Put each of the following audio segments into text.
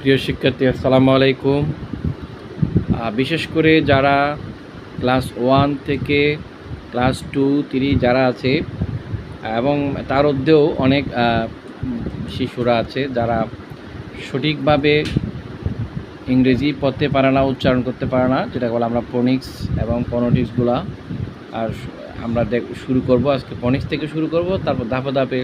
প্রিয় শিক্ষার্থী, আসসালামু আলাইকুম। বিশেষ করে যারা ক্লাস ওয়ান থেকে ক্লাস টু, থ্রি যারা আছে, এবং তার মধ্যেও অনেক শিশুরা আছে যারা সঠিকভাবে ইংরেজি পড়তে পারে না, উচ্চারণ করতে পারে না যেটা বলে আমরা ফোনিক্স এবং ফোনোটিক্সগুলা আর আমরা দেখ, শুরু করব, আজকে ফোনিক্স থেকে শুরু করব, তারপর ধাপে ধাপে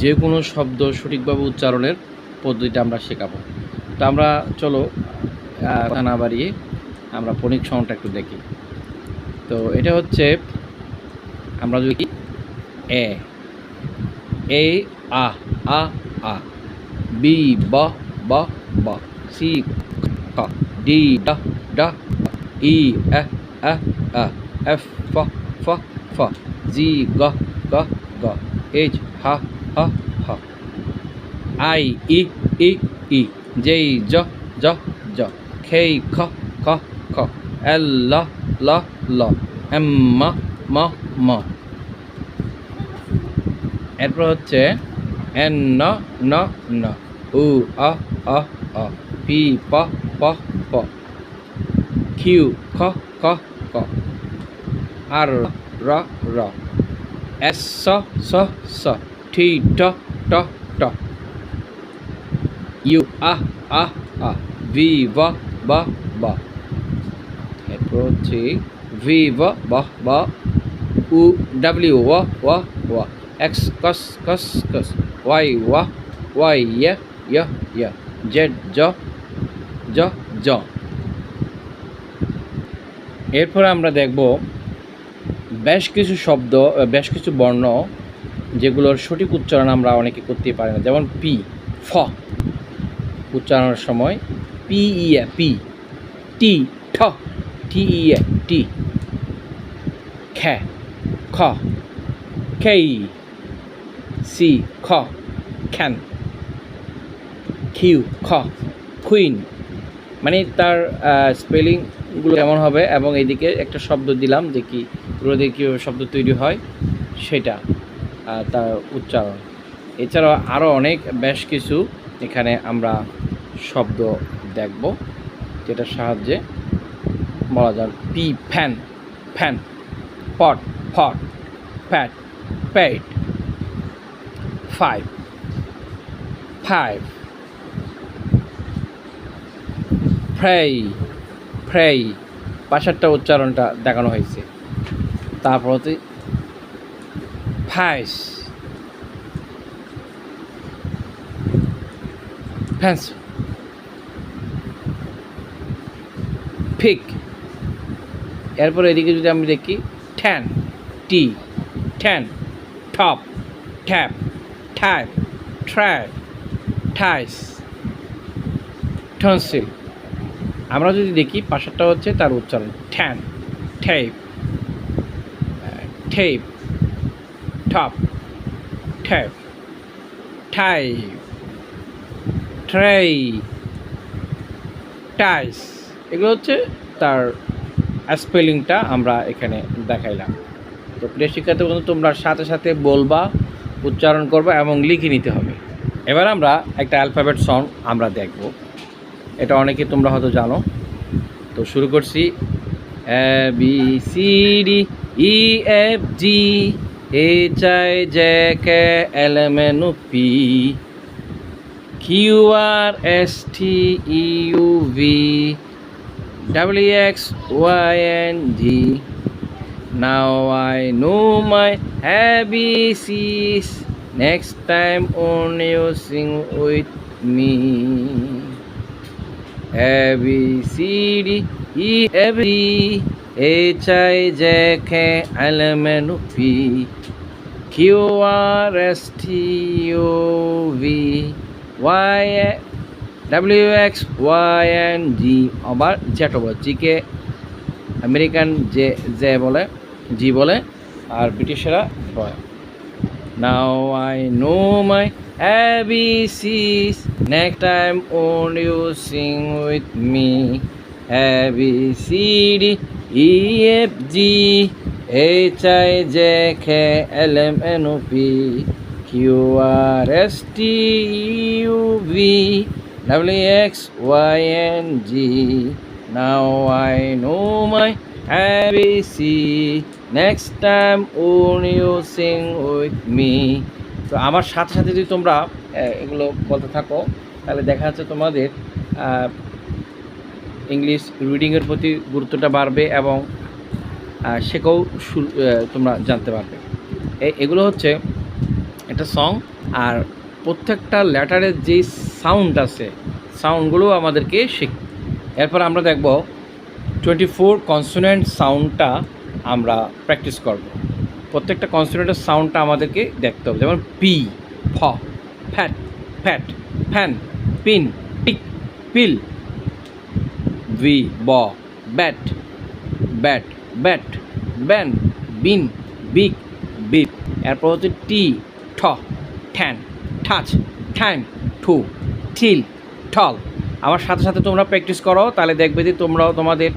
যে কোনো শব্দ সঠিকভাবে উচ্চারণের পদ্ধতিটা আমরা শেখাবো। তো আমরা চলো কথা না বাড়িয়ে আমরা ফোনিক সাউন্ডটা একটু দেখি। তো এটা হচ্ছে, আমরা যদি এ এ, আ আ আ, বি, ব ব ব, সি, ক, ডি, ড ড, ই, এ এ এ, এফ, ফ ফ ফ, জি, গ গ গ, এইচ, হ হ হ I E E E J জ জ জ খে খ খ খ এল ল ল ল এম ম ম ম এরপর হচ্ছে এন ন ন ন উ আ আ আ পি প প প কিউ খ খ ক আর র র এস স স স টি, ট ট। You a a a V, ভ, ব ব। এরপর হচ্ছে ভি, ভ, ব ব, উ, ডাব্লিউ, ও ও ও। এক্স, কস কস কস, ওয়াই, ও, ওয়াই ইয়ে ইয়ে ইয়ে জেড, জ জ জ। এরপর আমরা দেখব বেশ কিছু শব্দ, বেশ কিছু বর্ণ যেগুলোর সঠিক উচ্চারণ আমরা অনেকে করতে পারি না। যেমন পি, ফ। উচ্চারণের সময় পি, ই, এ, পি, টি, ঠ। টি, ই, এ, টি। খ্যা খ। খেই সি, খ। খ্যান। খিউ খ। কুইন মানে তার স্পেলিংগুলো কেমন হবে এবং এদিকে একটা শব্দ দিলাম যে কি দিয়ে কীভাবে শব্দ তৈরি হয়, সেটা। তার উচ্চারণ। এছাড়াও আরও অনেক বেশ কিছু এখানে আমরা শব্দ দেখব, যেটার সাহায্যে বলা যায় পি, ফ্যান ফ্যান, পট, ফট প্যাট পেট ফাইভ ফাইভ, ফ্রেই ফ্রেই, পাশেরটা উচ্চারণটা দেখানো হয়েছে। তারপর হচ্ছে ফাইস ফ্যান্স ফিক এরপর এদিকে যদি আমি দেখি than T than top tap tap trap ties tonsil আমরা যদি দেখি, পাশেরটা হচ্ছে তার উচ্চারণ. ঠ্যান ঠেপ ঠেপ টপ ঠেপ ঠাই ট্রেই টাইস এগুলো হচ্ছে তার স্পেলিংটা আমরা এখানে দেখাইলাম। তো প্রিয় শিক্ষার্থী বন্ধু, তোমরা সাথে সাথে বলবা, উচ্চারণ করবা এবং লিখে নিতে হবে। এবার আমরা একটা অ্যালফাবেট সং আমরা দেখব। এটা অনেকে তোমরা হয়তো জানো। তো শুরু করছি। A B C D E F G H I J K L M N P Q R S T U V W X Y and Z know my ABCs. Next time only you sing with me. A B C D E F G H I J K L M N O P Q R S T U V Y W X Y and G আবার Z over জিকে American যে যে বলে Z বলে আর ব্রিটিশরা boy now I know my ABCs next time on you sing with me A B I J K L M N O P Q Q R S T U V W X Y and Z now I know my ABC next time won't you sing with me তো আমার সাথে সাথে যদি তোমরা এগুলো বলতে থাকো, তাহলে দেখা যাচ্ছে তোমাদের ইংলিশ রিডিংয়ের প্রতি গুরুত্বটা বাড়বে এবং শুরু- তোমরা জানতে পারবে। এগুলো হচ্ছে একটা সং আর প্রত্যেকটা লেটারের যে সাউন্ড আছে সাউন্ডগুলো আমাদেরকে শিখ। এরপর আমরা দেখব টোয়েন্টি ফোর কনসোনেন্ট সাউন্ডটা আমরা প্র্যাকটিস করব। প্রত্যেকটা কনসোনেন্টের সাউন্ডটা আমাদেরকে দেখতে হবে। যেমন পি, ফ, fat fat, fan, pin, tick, pill, V, ব, bat bat. Bat, ban, bin big beep. এরপর হচ্ছে টি, ঠ, ঠ্যান, ঠাচ, ঠ্যান, ঠু, ঠিল, ঠল। আমার সাথে সাথে তোমরা প্র্যাকটিস করো, তাহলে দেখবে যে তোমরাও তোমাদের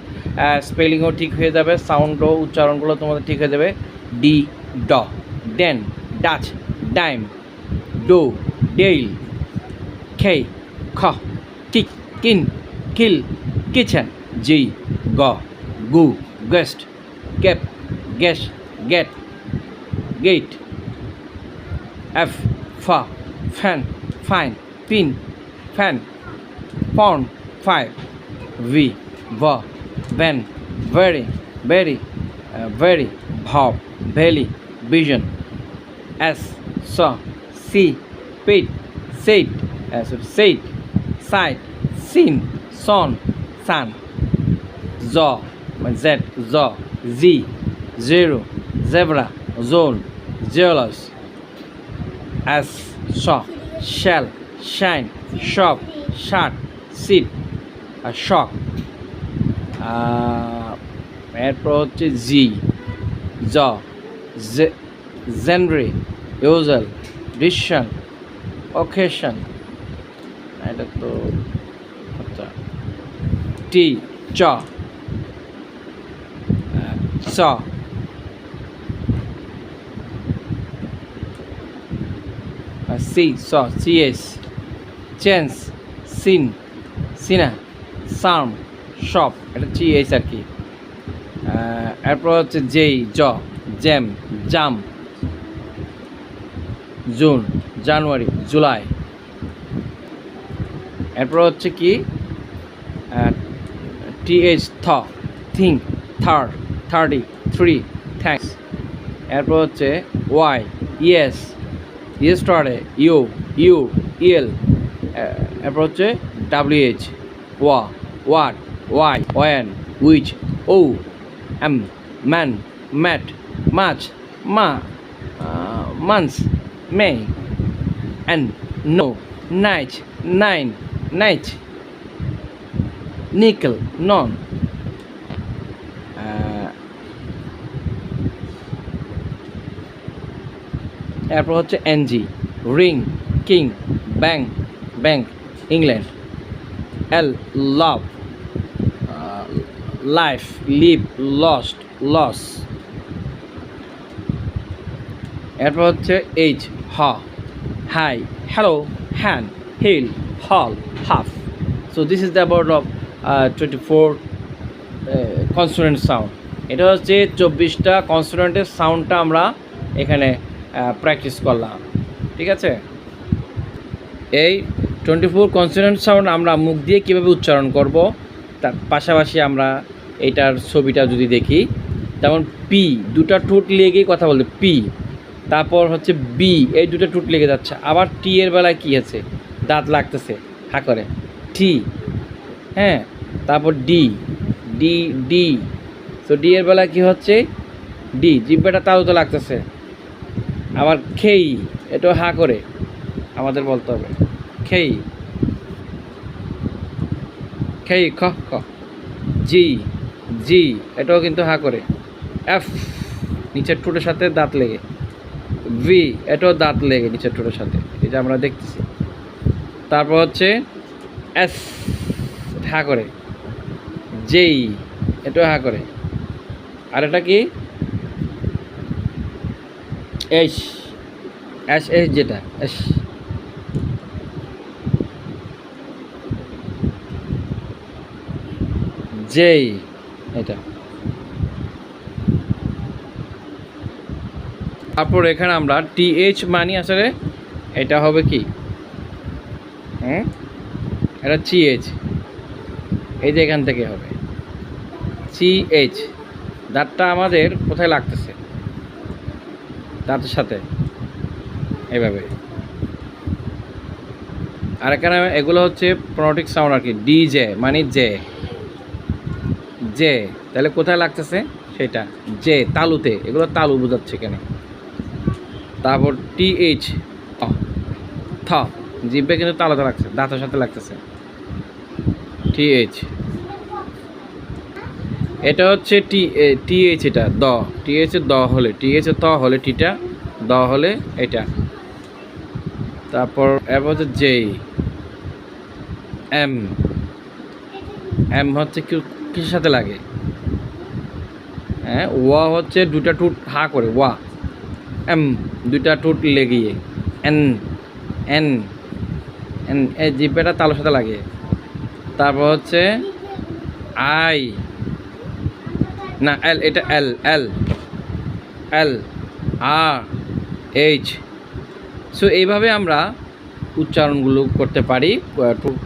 স্পেলিংও ঠিক হয়ে যাবে সাউন্ডও উচ্চারণগুলো তোমাদের ঠিক হয়ে যাবে। ডি, ড, den, Dutch, dime, dough, dale খে খ, kick, kin, kill kitchen G গ, গু। Guest cape guess get get F ফা fan fine pin fan pawn five V ভ ভ্যান ভেরি ভেরি ভেরি ভাব valley vision S saw see pit said uh, sorry, said sight seen son zo z zero zebra zone jealous as saw shell shine shop shot sit a shock ah, এরপর হচ্ছে জি জ জেনরি usual decision occasion এটা তো আচ্ছা T চ চ C স CS chance sin সিনা সার্ম শপ এটা চিএস আর কি. এরপর হচ্ছে যেই জ jam jam June January July এরপর হচ্ছে কি? টিএইচ থ think third thirty, three, thanks. এরপর হচ্ছে Y, yes, yesterday, you you El এরপর হচ্ছে ডাব্লিউএইচ, ওয়া, ওয়াট, ওয়াই, ওয়েন, উইচ, ও, এম, ম্যান, ম্যাট মাছ মা months May and no night nine night nickel non এরপর হচ্ছে NG ring king bank bank England L love life live lost loss এরপর হচ্ছে H হ hi hello hen hill hall half so this is the about of twenty four consonant sound এটা হচ্ছে চব্বিশটা কনসোনেন্টের সাউন্ডটা আমরা এখানে প্র্যাকটিস করলাম। ঠিক আছে? এই টোয়েন্টি ফোর কনসোনেন্ট সাউন্ড আমরা মুখ দিয়ে কীভাবে উচ্চারণ করব, তার পাশাপাশি আমরা এটার ছবিটা যদি দেখি, যেমন পি দুটা ঠোঁট লেগেই কথা বলতে পি তারপর হচ্ছে বি এই দুটো ঠোঁট লেগে যাচ্ছে। আবার টি এর বেলায় কী আছে? দাঁত লাগতেছে, হা করে। টি হ্যাঁ তারপর ডি ডি ডি তো ডি এর বেলায় কী হচ্ছে? ডি জিব্বাটা তাও তো লাগতেছে। আবার খেই এটা হা করে আমাদের বলতে হবে। খেই। খেই, খ খ। জি জি, এটাও কিন্তু হা করে। এফ, নিচের ঠোঁটের সাথে দাঁত লেগে। ভি, এটাও দাঁত লেগে নিচের ঠোঁটের সাথে এটা আমরা দেখতেছি। তারপর হচ্ছে এস হা করে। জেই, এটাও হা করে। আর এটা কি? এইচ এস এস যেটা এস যেই এটা। তারপর এখানে আমরা টিএইচ মানি আসলে, এটা হবে কি? হুম? এটা চিএইচ এই যে এখান থেকে হবে। সিএইচ দাঁতটা আমাদের কোথায় লাগতেছে? দাঁতের সাথে। এইভাবে আর এখানে এগুলো হচ্ছে প্রোটিক সাউন্ড আর কি ডি জে মানে জে। জে, তাহলে কোথায় লাগতেছে? সেটা, জে, তালুতে। এগুলো তালু বোঝাচ্ছে এখানে। তারপর টি এইচ থ জিব্বে কিন্তু তালুতে লাগছে, দাঁতের সাথে লাগতেছে। T H. এটা হচ্ছে টি টি এইচ এটা, দ। টি এইচ দ হলে টি এইচ ত হলে টিটা, দ হলে এটা। তারপর এবার হচ্ছে জে, এম। এম হচ্ছে কিসের সাথে লাগে? হ্যাঁ ওয়া হচ্ছে দুটা টুট হা করে, ওয়া। এম দুটা টুট লেগিয়ে। এন এন এন এই জিব্বাটা তালের সাথে লাগে। তারপর হচ্ছে আই। না এল এটা এল এল এল আর এইচ সো এইভাবে আমরা উচ্চারণগুলো করতে পারি।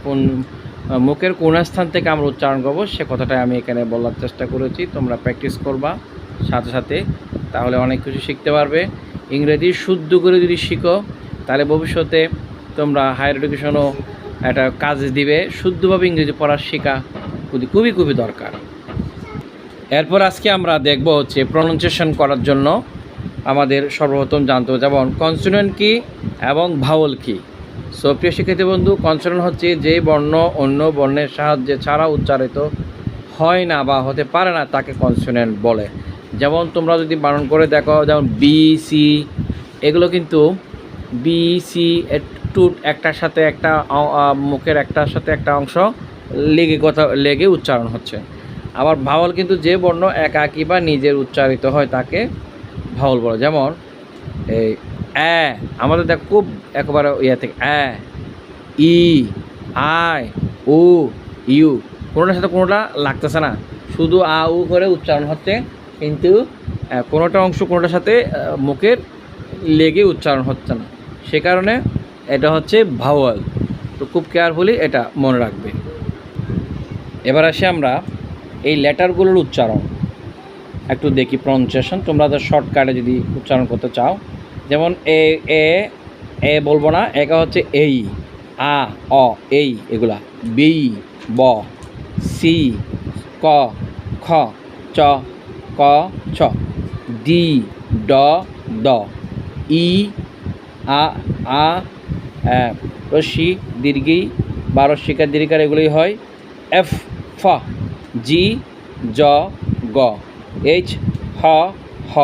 কোন- মুখের কোন স্থান থেকে আমরা উচ্চারণ করব, সে কথাটাই আমি এখানে বলার চেষ্টা করেছি। তোমরা প্র্যাকটিস করবা, সাথে সাথে তাহলে অনেক কিছু শিখতে পারবে। ইংরেজি শুদ্ধ করে যদি শিখো, তাহলে ভবিষ্যতে তোমরা হায়ার এডুকেশনও একটা কাজ দিবে। শুদ্ধভাবে ইংরেজি পড়ার শেখা খুবই খুবই দরকার। এরপর আজকে আমরা দেখব হচ্ছে প্রনাউন্সিয়েশন করার জন্য আমাদের সর্বপ্রথম জানতে হবে, যেমন কনসোনেন্ট কি এবং ভাওয়াল কি। সো প্রিয় শিক্ষার্থী বন্ধু কনসোনেন্ট হচ্ছে যে বর্ণ অন্য বর্ণের সাহায্যে ছাড়া উচ্চারিত হয় না বা হতে পারে না তাকে কনসোনেন্ট বলে। যেমন তোমরা যদি বারণ করে দেখো, যেমন বি সি এগুলো কিন্তু বি সি টু একটার সাথে একটা মুখের একটার সাথে একটা অংশ লেগে কথা, লেগে উচ্চারণ হচ্ছে। আবার ভাওয়াল কিন্তু যে বর্ণ একাকী বা নিজের উচ্চারিত হয় তাকে ভাওয়াল বলে। যেমন এই অ্যা, আমাদের দেখ খুব একেবারে ইয়ে থেকে, অ্যা, ই, আই ও ইউ, কোনোটার সাথে কোনোটা লাগতেছে না। শুধু আ, উ করে উচ্চারণ হচ্ছে, কিন্তু কোনোটা অংশ কোনোটার সাথে মুখের লেগে উচ্চারণ হচ্ছে না। সে কারণে এটা হচ্ছে ভাওয়াল। তো খুব কেয়ারফুলি এটা মনে রাখবে। এবার আসি আমরা এই লেটারগুলোর উচ্চারণ। একটু দেখি প্রনাউন্সিয়েশন তোমরা তো শর্টকাটে যদি উচ্চারণ করতে চাও। যেমন এ এ এ বলব না একা হচ্ছে এই, আ, অ, এই এগুলা। বি, ব, সি, ক, খ, চ, ক, ছ। ডি ড, দ। ই, আ আ রশ্মি, দীর্ঘি বা রশ্মিকার দীর্ঘার এগুলোই হয়। এফ, ফ। জি, জ, গ। এইচ, হ হ।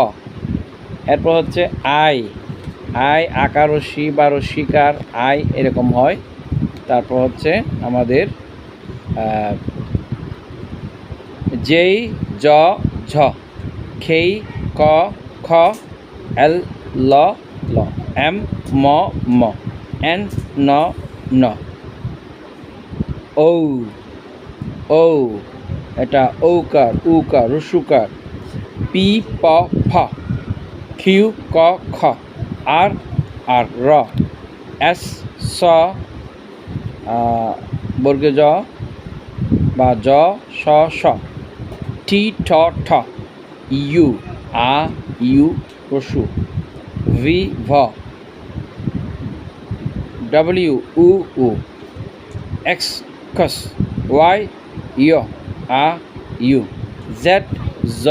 এরপর হচ্ছে আই। আই, আকার বা রশ্মিকার আই এরকম হয়। তারপর হচ্ছে আমাদের যেই, জ, ঝ। খেই, ক, খ, এল, ল ল। এম, ম ম। এন, ন ন। ঔ। ঔ। এটা ঔকার, উকার, রসুকার। পি, প, ফ কিউ ক, খ, আর আর, র। এস, স বর্গে জ বা জ, স স। টি ঠ ঠ। ইউ, আ, ইউ রসু ভি, ভ। ডব্লিউ, উ এক্স খস ওয়াই ইয় আ, ইউ। জেড, জ।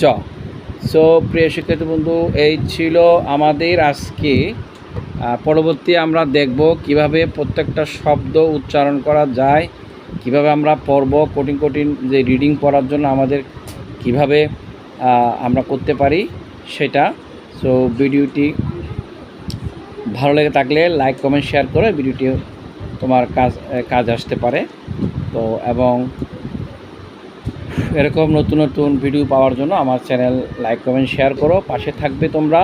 জ। সো প্রিয় শিক্ষার্থী বন্ধু, এই ছিল আমাদের আজকে। পরবর্তী আমরা দেখব কীভাবে প্রত্যেকটা শব্দ উচ্চারণ করা যায়, কীভাবে আমরা পড়ব কঠিন কঠিন যে রিডিং পড়ার জন্য আমাদের কীভাবে আমরা করতে পারি সেটা। সো ভিডিওটি ভালো লেগে থাকলে লাইক কমেন্ট শেয়ার করে ভিডিওটি তোমার কাজ কাজ আসতে পারে। তো, এবং এরকম নতুন নতুন ভিডিও পাওয়ার জন্য আমার চ্যানেল লাইক কমেন্ট শেয়ার করো। পাশে থাকবে তোমরা।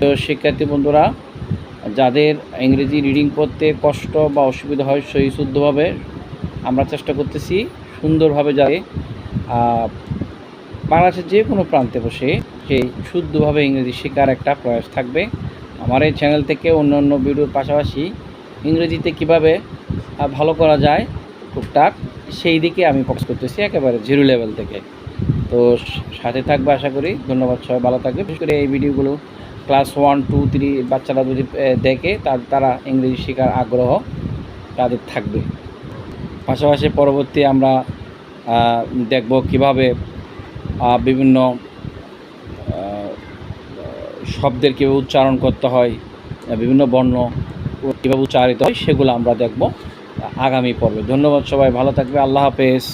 তো শিক্ষার্থী বন্ধুরা, যাদের ইংরেজি রিডিং করতে কষ্ট বা অসুবিধা হয়, সেই শুদ্ধভাবে আমরা চেষ্টা করতেছি সুন্দরভাবে যাতে বাংলাদেশের যে কোনো প্রান্তে বসে সেই শুদ্ধভাবে ইংরেজি শেখার একটা প্রয়াস থাকবে। আমার এই চ্যানেল থেকে অন্য অন্য ভিডিওর পাশাপাশি ইংরেজিতে কীভাবে ভালো করা যায় টুকটাক সেই দিকে আমি ফোকাস করতেছি একেবারে জিরো লেভেল থেকে। তো সাথে থাকবে আশা করি, ধন্যবাদ সবাই, ভালো থাকবে। বিশেষ করে এই ভিডিওগুলো ক্লাস ওয়ান টু থ্রি বাচ্চারা যদি দেখে, তার, তারা ইংরেজি শেখার আগ্রহ তাদের থাকবে। পাশাপাশি পরবর্তী আমরা দেখব কীভাবে বিভিন্ন শব্দের কীভাবে উচ্চারণ করতে হয়, বিভিন্ন বর্ণ কীভাবে উচ্চারিত হয় সেগুলো আমরা দেখব আগামী পর্বে। ধন্যবাদ সবাই ভালো থাকবে আল্লাহ হাফেজ।